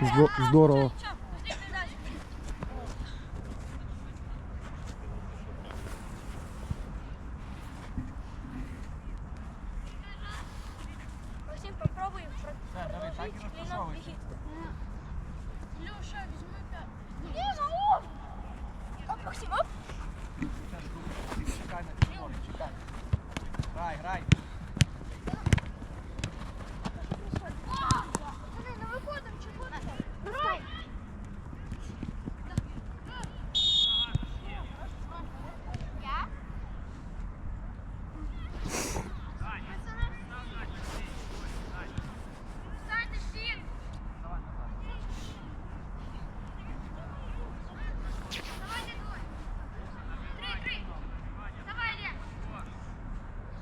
Здо- Здорово.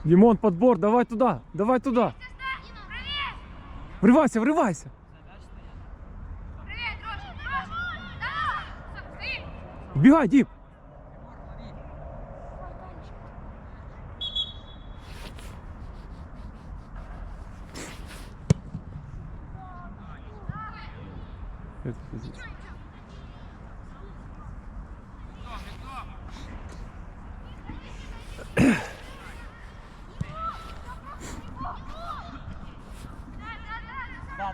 Димон, подбор, давай туда, давай туда. Привет! Вривайся, вривайся. Привет,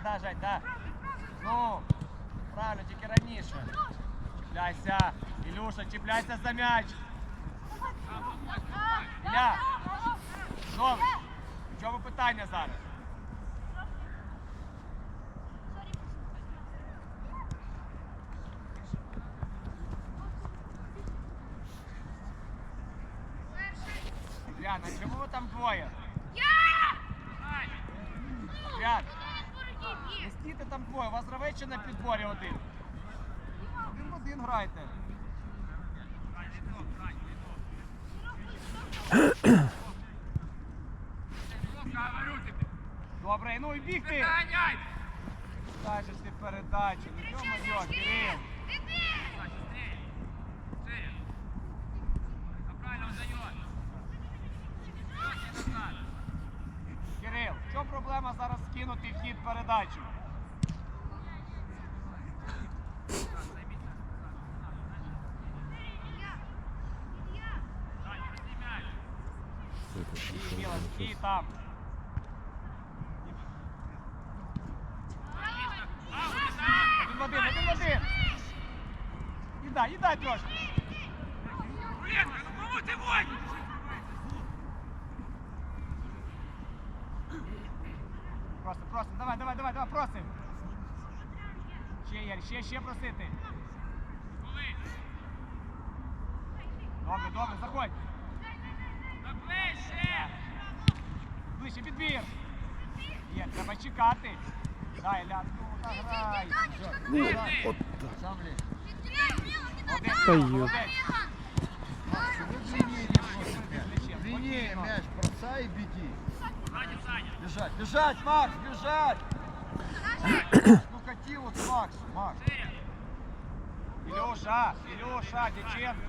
Да, да, Жень, да. Ну, правильно, тільки раніше. Чіпляйся. Ілюша, чіпляйся за м'яч. Ілля. Добре. В чому питання зараз? Двоє, у вас гравець на підборі один. Один в один грайте. Добре, ну і бігти. Дай же ти передачу. Ну йо-моє, Кирил. Кирил, в чому проблема зараз скинути в хід передачу? Стій, Мілан, стій там. Один в один, один в один. Ідай, ідай трошки. Просто, просто, давай, давай, давай, давай, просим. Ще, Ярь, ще, ще просити. Добре, добре, заходь. Ближче підбір. Є, треба чекати. Дай, Лян, ну, награй. Ну, от Сам лізь. Та Молодець, йо. молодець. Длиннее мяч бросай и беги. Бежать, бежать, Макс, бежать! Ну кати вот Макс, Макс. Ілюша, Ілюша, Дяченко.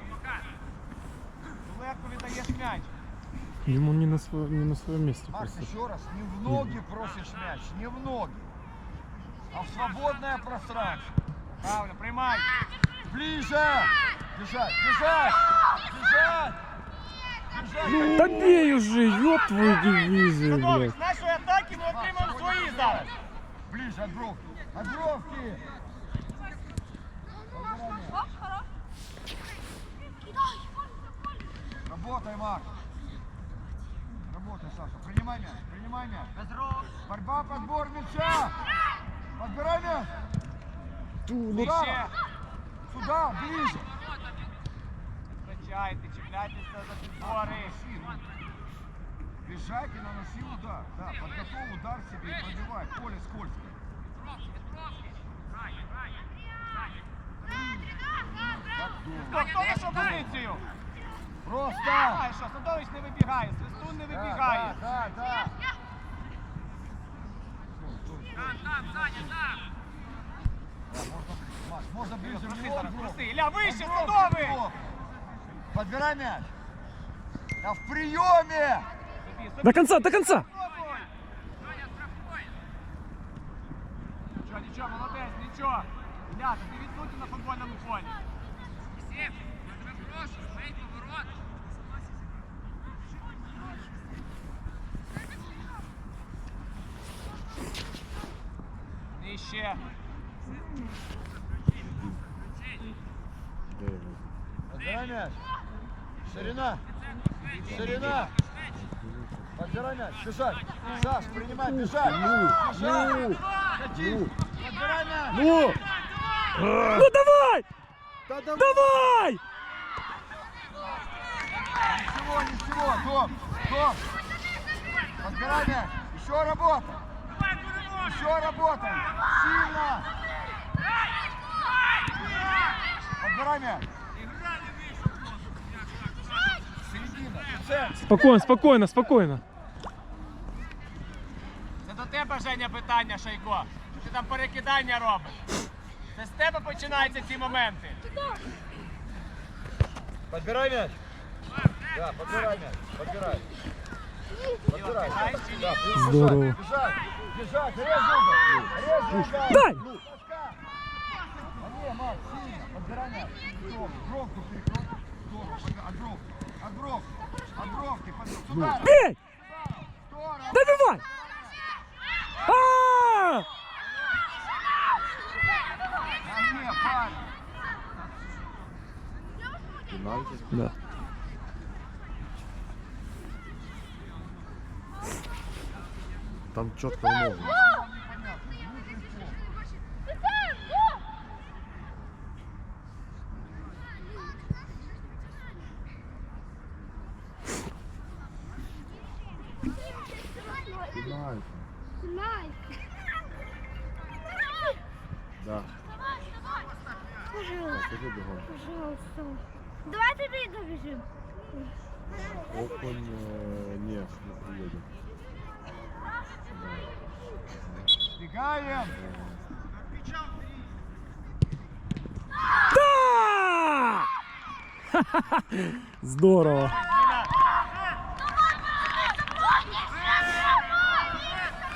Легко віддаєш м'яч. Димон не на своем, не на своем месте Макс, просто. еще раз, не в ноги просишь мяч, не в ноги, а в свободное пространство. Правильно, приймай. Ближе! Бежать, бежать! Бежать! Бежать! Да бей уже, ёб твою дивизию, Садович, блядь. з нашої атаки ми отримаємо свої зараз. Ближе, от бровки! От бровки! Оп, хорош. Кидай. Работай, Макс! Работай, Саша, принимай мяч, принимай мяч. Борьба, подбор мяча! Подбирай мяч! Нижче. Сюда, ближе! Втрачайте, чіпляйтеся за підбори. Бежать и наноси удар. Да, подготовь удар себе и пробивай. Поле скользкое. Так Хто, думай. хто вашу позицію? Просто! А, що, Садович не вибігає, Свистун не вибігає. Да, да, да. Да, можно, Маш, можно ближе в Проси него, зараз, в блок. проси. Ілля, вище, В блок, в Садовий! блок. Подбирай мяч. Да в приеме! Собі, собі. До конца, до конца! Нічого, нічого, молодець, нічого. Ілля, ти відсутній на футбольному полі. Нижче. Подбирай мяч. Ширина. Ширина. Подбирай мяч. Бежать. Саш, принимай, бежать. Бежать. Ходи. Подбирай мяч. Ну! Ну давай! Да давай. Давай! Ничего, ничего. Дом. Дом. Подбирай мяч. Еще работа. Еще работай. Сильно. Подбирай мяч. Спокойно, спокойно, спокойно. Це до тебе, Женя, питання, Шайко. Ти там перекидання робиш. Це з тебе починаються ці моменти. Подбирай мяч. Да, подбирай мяч. Подбирай. Здорово. Дай! Ну, паска. А не, Макс, сильно. Подбирай мяч. Гром, громку перекрой. Здорово, подбирай. От бровки. От бровки. От бровки. Под- Сюда. Бей! Здорово. Добивай! А! А не, парень. Да. Там четко. Знаю. Да. Пожалуйста, пожалуйста. Давай ты добежим. Окунь э, не, не приедет. Бегаем. Да! Здорово.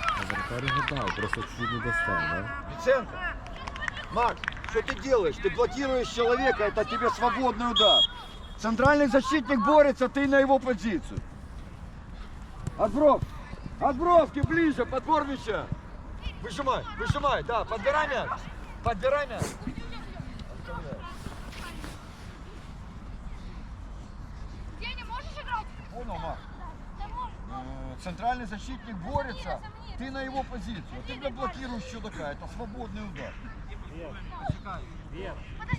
А вратарь ожидал, просто чуть не достал, да? Виценко. Макс, что ты делаешь? Ты блокируешь человека, это тебе свободный удар. Центральный защитник борется, ты на его позицию. Отбров. Отбровки ближе, подбор мяча. Выжимай, выжимай, да, подбирай мяч. Подбирай мяч. Деня, можешь играть? Понял, можешь. Э, Центральный защитник борется, ты на его позицию. Ты бля, блокируешь чудака, это свободный удар.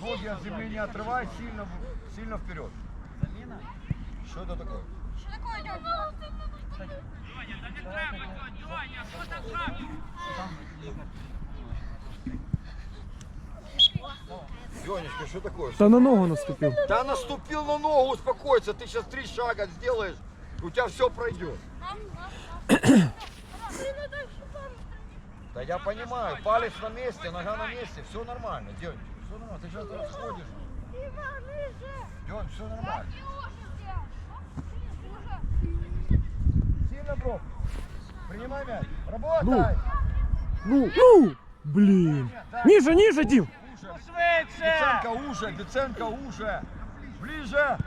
Ноги от земли не отрывай, сильно, сильно вперед. Что это такое? Что такое? Ленечка, что такое? Да на ногу наступил. Да наступил на ногу, успокойся, ты сейчас три шага сделаешь, у тебя все пройдет. Да я понимаю, палец на месте, нога на месте, все нормально, День, все нормально, ты сейчас расходишь. День, все нормально. Сильно, бро. Принимай мяч. Работай. Ну, ну! Блин. Ниже, ниже, Дим. Беценко уже, Беценко уже. Ближе.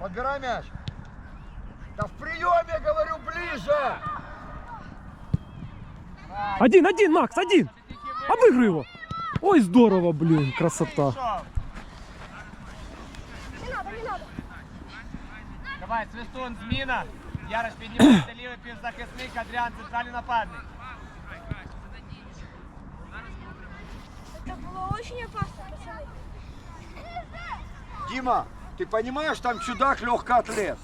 Подбирай мяч. Да в приеме, говорю, ближе. Один, один, Макс, один. Обыгрывай его. Ой, здорово, блин, красота. Пішов. Не надо, не надо. Давай, свистун, зміна. Яриш піднімається лівий півзахисник, Адріан центральний нападник. Это было очень опасно, пацаны. Дима, ты понимаешь, там чудак легкоатлет.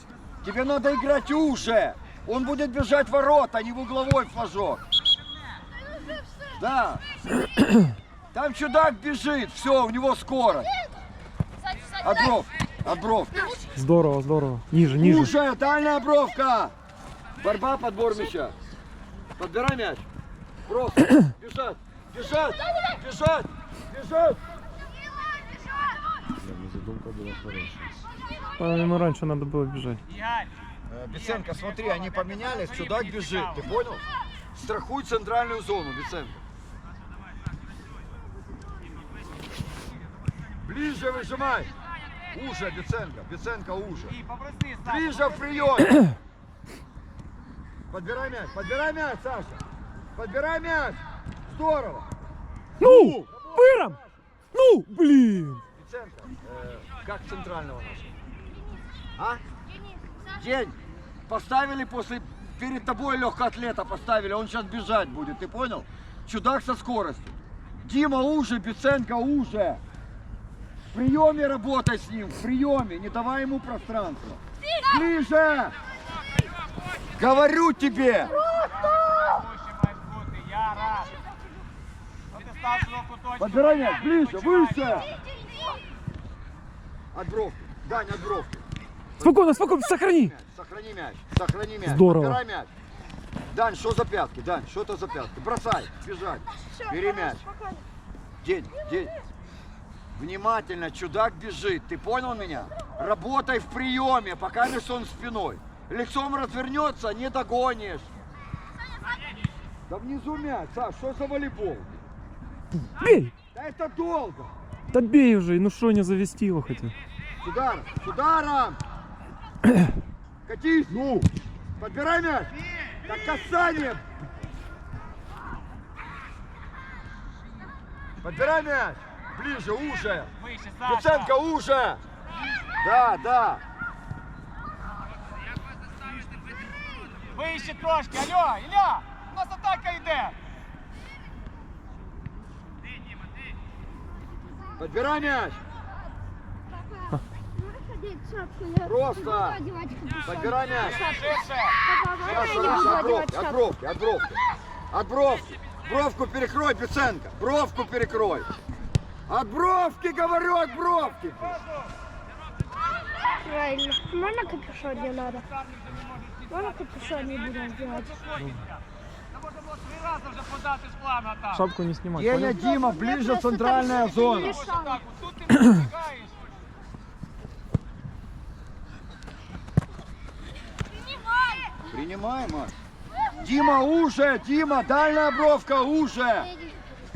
Тебе надо играть уже. Он будет бежать в ворота, а не в угловой флажок. Да. Там чудак бежит, все, у него скорость. Сзади, бров. Здорово, здорово. Ниже, ниже. Уже, дальняя бровка. Борьба, подбор мяча. Подбирай мяч. Просто. Бежать, бежать, бежать, бежать. Да, задумка была хорошая. Ему раньше надо было бежать. Э, Беценко, смотри, они поменялись, чудак бежит, ты понял? Страхуй центральную зону, Беценко. Ближе выжимай. Уже, Беценко, Беценко уже. Ближе в приеме. Подбирай мяч, подбирай мяч, Саша. Подбирай мяч. Здорово. Ну! Вирам! Ну, блін! Беценко, э, как центрального нашего? А? День. Поставили после... Перед тобой легкоатлета поставили, он сейчас бежать будет, ты понял? Чудак со скоростью. Дима уже, Беценко уже. В приеме работай с ним, в приеме, не давай ему пространства. Ближе! Говорю тебе! Вище маєш бути, Яра. Ну ти став свого куточку. Подбирай мяч, ближе, Починай. выше! От бровки, Дань, от бровки. Спокійно, спокійно, сохрани! Мяч, Сохрани мяч, сохрани мяч. Здорово. Подбирай мяч. Дань, что за пятки? Дань, что это за пятки? Бросай, бежать. Бери мяч. День, день. Внимательно, чудак бежит. Ты понял меня? Работай в приеме, пока лишь он спиной. Лицом развернется, не догонишь. Да внизу мяч, Саш, что за волейбол? Бей! Да это долго. Та бей уже, ну що не завести його хотів? С ударом, с ударом. Катись, ну. Подбирай мяч. Так касание. Подбирай мяч. Ближе, уже. Беценко, уже. Да, да. Вище трошки, алло, Ілля, у нас атака йде. Подбирай мяч. Просто. Подбирай мяч. Буду от бровки, от бровки, от бровки. От бровки. Бровку перекрой, Беценко. Бровку перекрой. От бровки, говорю, от бровки. Правильно. Можно капюшон не надо? Можно капюшон не три плану атаку. Шапку не. Деня, понял? Дима, ближе центральная зона. тут. Принимай, Макс. Дима, уже, Дима, дальняя бровка, уже.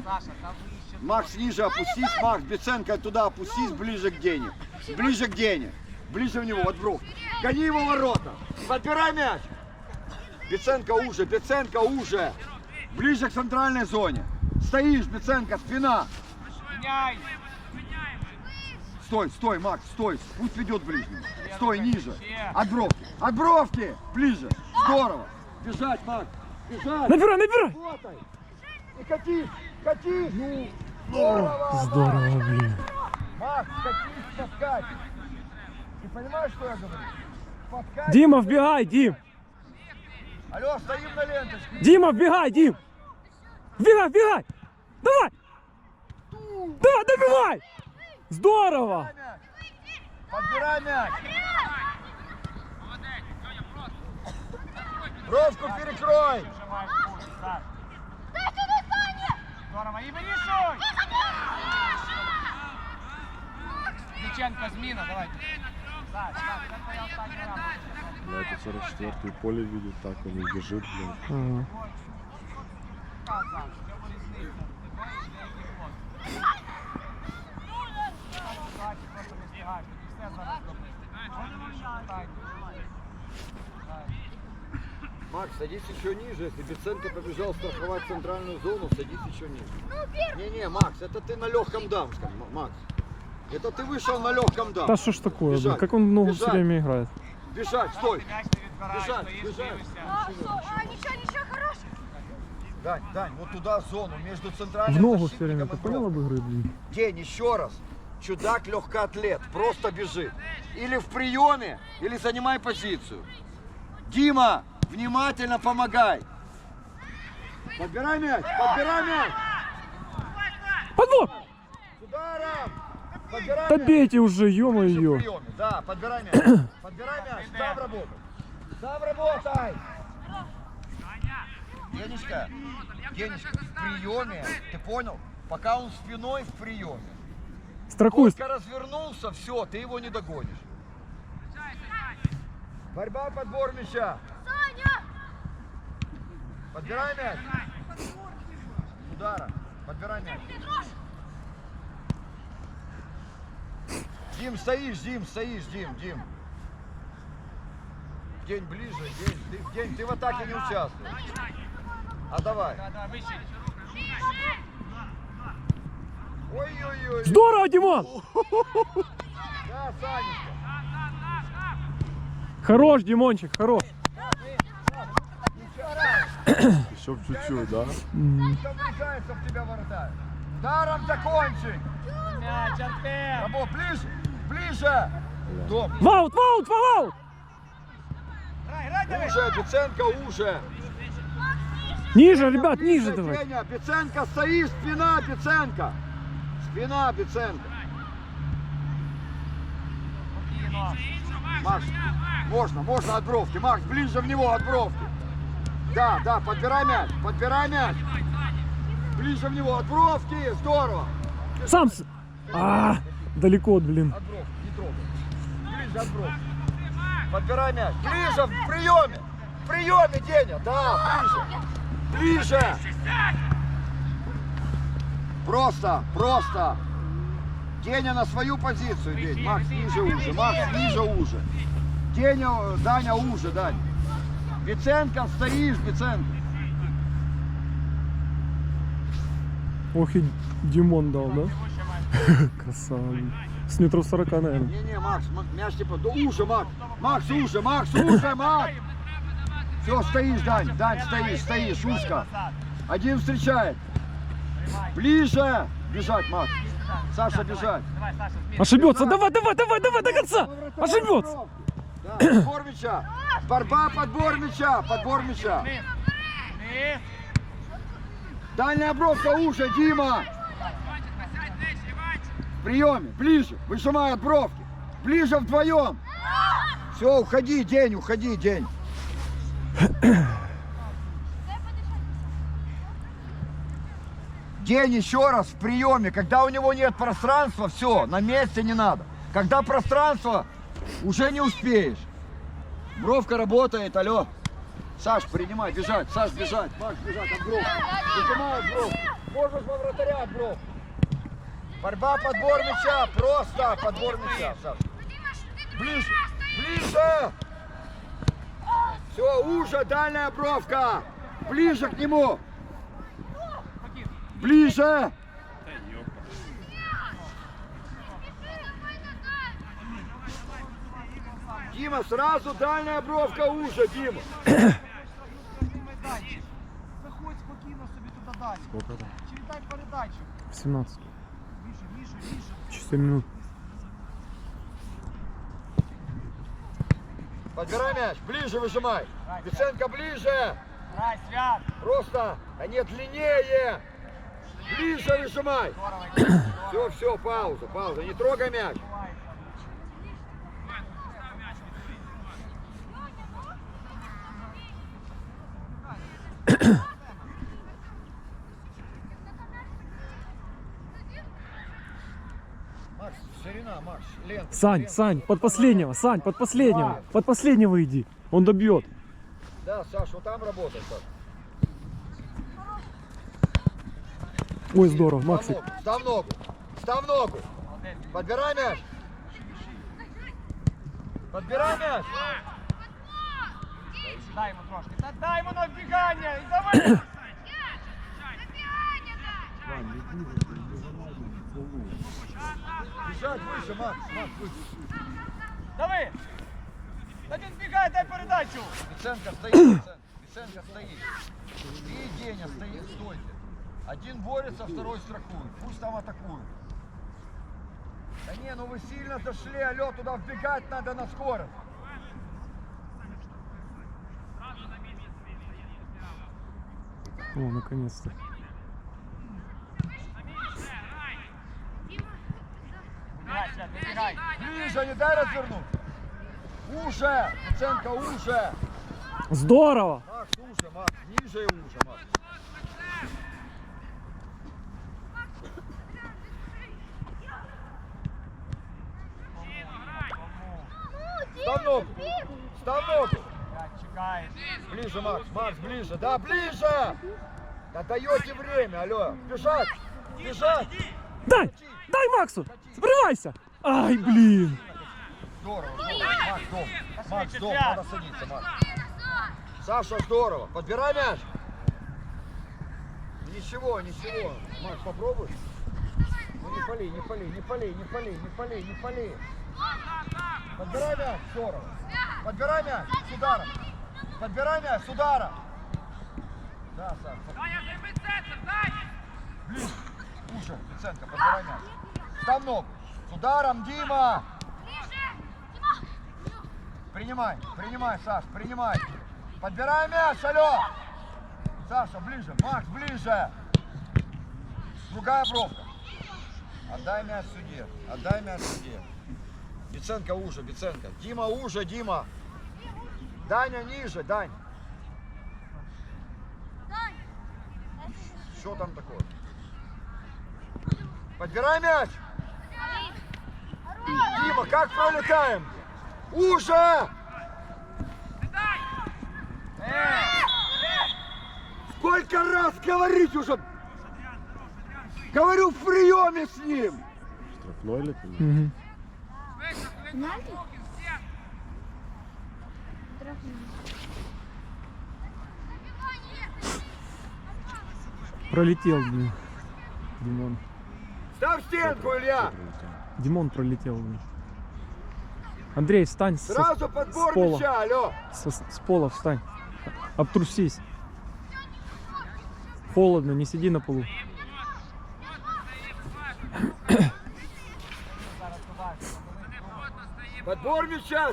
Саша, там. Макс, ниже опустись, Макс, Беценко туда опустись, ближе к Дене. Ближе к Дене. Ближе в него, от бровки. Гони его ворота. Подбирай мяч. Беценко уже, Беценко уже. Ближе к центральной зоне. Стоишь, Беценко, спина. Стой, стой, Макс, стой. Пусть ведет ближнего. Стой, ниже. От бровки. От бровки. Ближе. Здорово. Бежать, Макс. Бежать. Набирай, набирай! Работай. И катись. Катись. Ну. Здорово. Здорово, блін. Макс, катись, таскать. Ты понимаешь, что я говорю? Подкать. Діма, вбігай, Дім! Алло, стоим на ленточке. Діма, вбігай, Дім! Вбігай, вбігай! Давай! Да, добивай! Здорово! Подбирай мяч. Бровку перекрой. Здорово, і вирішуй. Діченко, зміна, давайте. Саш, Саш, це твоя остання рамка. На это 44 поле видит, так он и бежит, блин. Ага. Так, Саш, в чому різниця? Тебе і деякий хлоп. Так, просто не збігаєш, тоді все зараз добре. Так. Макс, садись еще ниже. Если Беценко побежал страховать центральную зону, садись еще ниже. Не-не, Макс, это ты на легком дамском, М- Макс. Это ты вышел на легком Та дам. що ж такое, блін? Бежать, Как он ногу все бежать. время играет? Бежать, стой. М'яч не відбираєш, Біжать, стоїш, біжать. дивишся. А, ничего, ничего, хороший. Дань, Дань, вот туда в зону, между центральным В ногу все защитником время. и Ты понял бровкой. об игре, блин? День, еще раз. Чудак легкоатлет, просто бежит. Или в приеме, или занимай позицию. Дима, внимательно помогай. Подбирай мяч, подбирай мяч. Подбор! Ударом. Подбирай Да мяч. бейте уже, ё-моё! Да, подбирай мяч. Подбирай мяч, сам работай. Сам работай. Денечка, Денечка, в приеме, ты понял? Пока он спиной в приеме. Страхуй! Только развернулся, все, ты его не догонишь. Борьба, подбор мяча. Подбирай мяч. Удара. Подбирай мяч. Дим, стоишь, Дим, стоишь, Дим, Дим. День ближе, день. Ты, день, ты в атаке не участвуешь. А давай. Ой-ой-ой. Здорово, Димон! Да, Санечка. Хорош, Димончик, хорош. Еще чуть-чуть, да? Там врезается в тебя вратарь. Даром закончи. М'яч, Артем. Рабо, ближе, ближе. Дом. Ваут, ваут, ваут! Уже, Беценко уже. Ниже, ребят, ниже давай. Деня, Беценко стоит, спина Беценко. Спина. Спокійно. Макс, можно, можно от бровки. Макс, ближе в него от бровки. Да, да, подбирай мяч, подбирай мяч. Ближе в него от бровки, здорово. Сам... с- А, далеко, блин. От бровки, не трогай. Ближе от бровки. Подбирай мяч. Ближе в приеме. В приеме, Деня, да, ближе. Ближе. Просто, просто. Деня на свою позицию, День. Макс, ниже уже, Макс, ниже уже. Деня, Даня уже, Даня. Биценко, стоишь, Биценко. Ох и Димон дал, да? Красава. С метров 40, наверное. Не-не, Макс, мяч типа, да уже, Макс. Макс, уже, Макс, уже, Макс. Все, стоишь, Дань, Дань, стоишь, стоишь, узко. Один встречает. Ближе. Бежать, Макс. Саша, бежать. Ошибется, давай, давай, давай, давай до конца! Ошибется! Подбор мяча. Борьба, подбор мяча, подбор мяча. Дальняя бровка уже, Дима. Приеме, ближе, выжимай от бровки. Ближе вдвоем. Все, уходи, день, уходи, день. День еще раз в приеме, когда у него нет пространства, все, на месте не надо. Когда пространство, уже не успеешь. Бровка работает, алло. Саш, принимай, бежать, Саш, бежать, Макс, бежать от бровки. Прижимай от бровки. Можешь во вратаря от бровки. Борьба, подбор мяча, просто подбор мяча, Саш. Ближе, ближе. Все, уже, дальняя бровка. Ближе к нему. Ближе. Дима, сразу дальняя бровка уже, Дима. Майданчик. Заходь спокійно собі туди далі. Сколько там? Чи віддай передачу. 17. Більше, більше, більше. 4 минут. Подбирай мяч, ближе выжимай. Беценко ближе. Грай, свят. Просто, а не длиннее. Ближе выжимай. Здорово. Все, все, пауза, пауза. Не трогай мяч. Сань. Сань, под последнего, Сань, под последнего. Под последнего иди. Он добьет. Да, Саш, вот там работай, Саш. Ой, здорово, Максик. ногу, став ногу. Став ногу. Подбирай мяч. Подбирай мяч. Дай йому трошки. Та дай йому на вбігання. І давай. Бежать выше, Макс, Макс, выше. Дави. Та він збігає, дай передачу. Беценко стоит, Беценко. Беценко стоит. И Деня стоит, стойте. Один борется, второй страхует. Пусть там атакуют. Да не, ну вы сильно зашли, алло, туда вбегать надо на скорость. О, наконец-то. Ближе, не дай развернуть. Уже, Беценко, уже. Здорово! Макс, уже, Макс, ниже и уже, Макс. П'ять, чекає. Ближе, Макс, Макс, ближе. Да, ближе. Да даете время, алло. Бежать, бежать. Дай! Дай Максу! Збривайся! Ай, блін! Здорово, здорово. Макс, дом. Макс, дом, надо садиться, Макс. Саша, здорово. Подбирай мяч. Ничего, ничего. Макс, попробуй. Ну не пали, не пали, не пали, не пали, не пали, не пали. Подбирай мяч, здорово. Подбирай мяч с ударом. Подбирай мяч с ударом. Да, Саша. Ближе. Уже, Виценко, подбирай мяч. Ногу. С ударом, Дима. Принимай, принимай, Саш, принимай. Подбирай мяч, алло. Саша, ближе, Макс, ближе. Другая бровка. Отдай мяч судье, отдай мяч судье. Биценко уже, Биценко. Дима уже, Дима. Даня ниже, Дань. Что там такое? Подбирай мяч. Дима, как пролетаем? Уже! Сколько раз говорить уже? Говорю в приеме с ним. Штрафной ли? Угу. Пенальти? Пролетел, блін. Димон. Ставь стенку, Илья. Димон пролетел. Андрей, встань со- Сразу подбор с пола. мяча, алло. Со- с пола встань. Обтрусись. Холодно, не сиди на полу. Подбор мяча.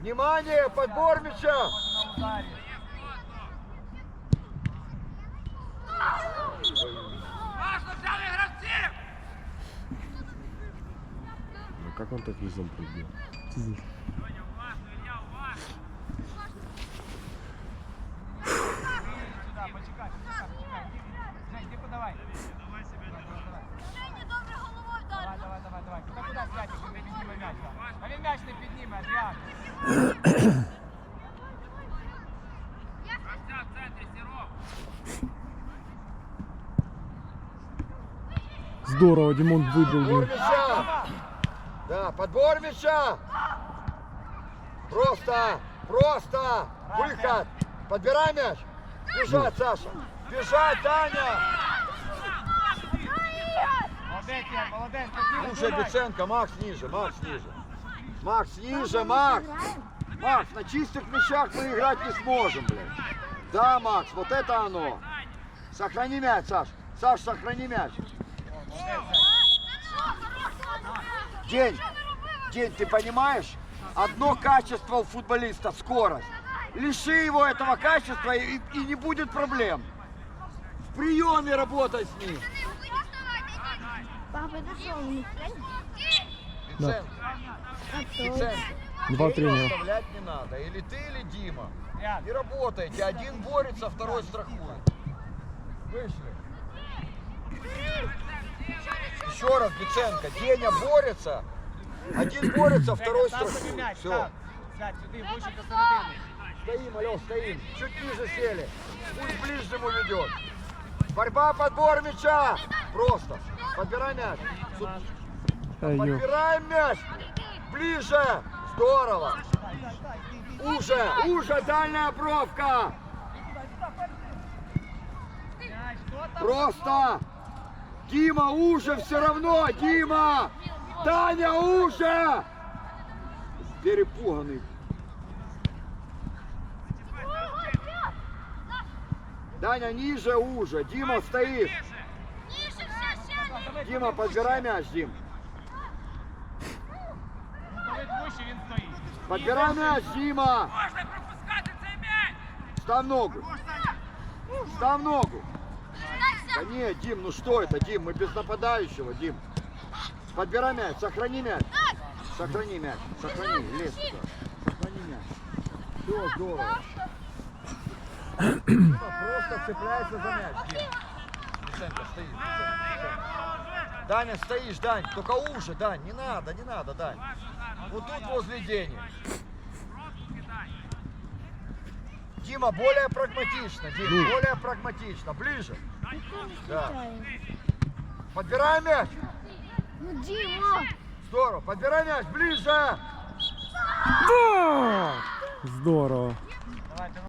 Внимание, подбор мяча. він м'яч не підніме, Адриан. Здорово, Димон выбил, Подбор блин. мяча. Да, подбор мяча. Просто, просто. Выход. Подбирай мяч. Бежать, Саша. Бежать, Таня. Молодець, Ян, молодець. підніме, Уже знімай. Биценко, Макс ниже, Макс ниже. Макс ниже, Макс. Макс, на чистых вещах мы играть не сможем, блядь. Да, Макс, вот это оно. Сохрани мяч, Саш. Саш, сохрани мяч. День, День, ты понимаешь? Одно качество у футболиста – скорость. Лиши его этого качества и, и не будет проблем. В приеме работай с ним. Папа, это что, А. Биценко. Два Тренера оставлять не надо. Или ты, или Дима. И работаете. Один борется, второй страхует. Вышли. Еще раз, Биценко. Деня борется. Один борется, второй м'яч, Все. до. Стоим, алло, стоим. Чуть ниже сели. Пусть ближнему ведет. Борьба, подбор мяча. Просто. Подбирай мяч. Су- Ай, ё. Подбираем мяч. Ближе. Здорово. Уже, уже дальняя там? Просто. Дима, уже все равно, Дима. Таня, уже. Перепуганный. Даня, ниже, уже. Дима, стоит. Дима, подбирай мяч, Дим. Подбирай мяч, Дима. Став ногу. Став ногу. Да нет, Дим, ну что это, Дим? Мы без нападающего, Дим. Подбирай мяч, сохрани мяч. Сохрани мяч, сохрани, лезь туда. Сохрани мяч. Все, здорово. Просто цепляйся за мяч, Виценко, Виценко. Даня, стоишь, Дань, только уже, Дань, не надо, не надо, Дань. Вот тут возле Дени. Дима, более прагматично, Дима, более прагматично. Ближе. Да. Подбирай мяч. Ну, Дима! Здорово. Подбирай мяч. Ближе. Да! Здорово.